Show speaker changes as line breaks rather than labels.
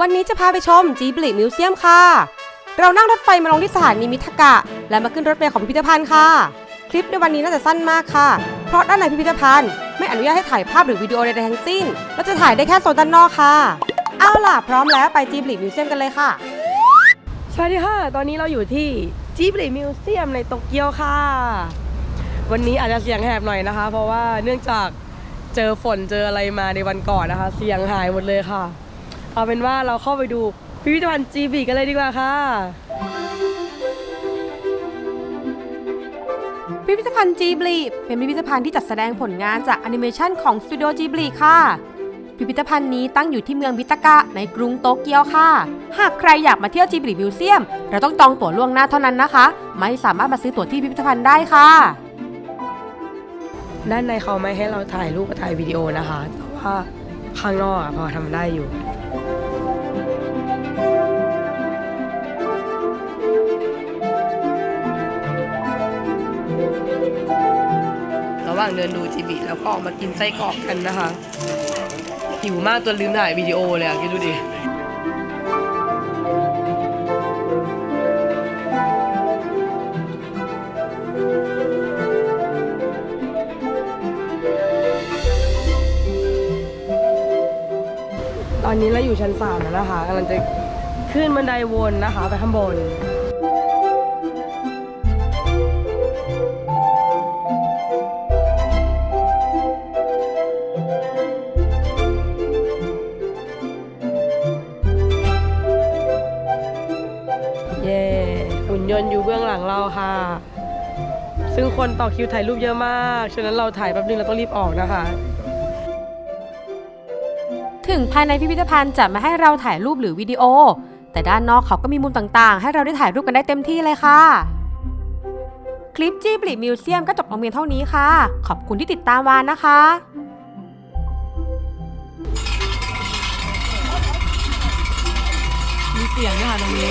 วันนี้จะพาไปชมจีบลิมิวเซียมค่ะ เรานั่งรถไฟมาลงที่สถานีมิทากะ และมาขึ้นรถเมล์ของพิพิธภัณฑ์ค่ะ คลิปในวันนี้น่าจะสั้นมากค่ะ เพราะด้านในพิพิธภัณฑ์ ไม่อนุญาตให้ถ่ายภาพหรือวิดีโอใดๆทั้งสิ้น เราจะถ่ายได้แค่โซนด้านนอกค่ะ เอาล่ะพร้อมแล้วไปจีบลิมิวเซียมกันเลยค่ะ
สวัสดีค่ะ ตอนนี้เราอยู่ที่จีบลิมิวเซียมในโตเกียวค่ะ วันนี้อาจจะเสียงแหบหน่อยนะคะ เพราะว่าเนื่องจากเจอฝนเจออะไรมาในวันก่อนนะคะ เสียงหายหมดเลยค่ะ เอาเป็นว่าเราเข้าไปดูพิพิธภัณฑ์จีบีกันเลยดีกว่าค่ะ
พิพิธภัณฑ์จีบลีเป็นพิพิธภัณฑ์ที่จัดแสดงผลงานจากแอนิเมชันของสตูดิโอจีบลีค่ะพิพิธภัณฑ์นี้ตั้งอยู่ที่เมืองมิตากะในกรุงโตเกียวค่ะ หากใครอยากมาเที่ยวจีบลีมิวเซียม เราต้องจองตั๋วล่วงหน้าเท่านั้นนะคะ ไม่สามารถมาซื้อตั๋วที่พิพิธภัณฑ์ได้ค่ะ
ด้านในเขาไม่ให้เราถ่ายรูปกับถ่ายวิดีโอนะคะ แต่ว่าข้างนอกอะพอทำได้อยู่ ระหว่างเดินดูจีบีแล้วก็ออกมากินไส้กรอกกันนะคะหิวมากจนลืมถ่ายวิดีโอเลยอะคิดดูดิตอนนี้เราอยู่ชั้นสามแล้วนะคะกำลังจะขึ้นบันไดวนนะคะ ไปข้างบน ยนต์อยู่เบื้องหลังเราค่ะ ซึ่งคนต่อคิวถ่ายรูปเยอะมาก ฉะนั้นเราถ่ายแป๊บนึงเราต้องรีบออกนะคะ
ถึงภายในพิพิธภัณฑ์จะไม่ให้เราถ่ายรูปหรือวิดีโอ แต่ด้านนอกเขาก็มีมุมต่างๆ ให้เราได้ถ่ายรูปกันได้เต็มที่เลยค่ะ คลิปจีบลิมิวเซียมก็จบลงเพียงเท่านี้ค่ะ ขอบคุณที่ติดตามวานนะคะ
มีเสียงด้วยค่ะตรงนี้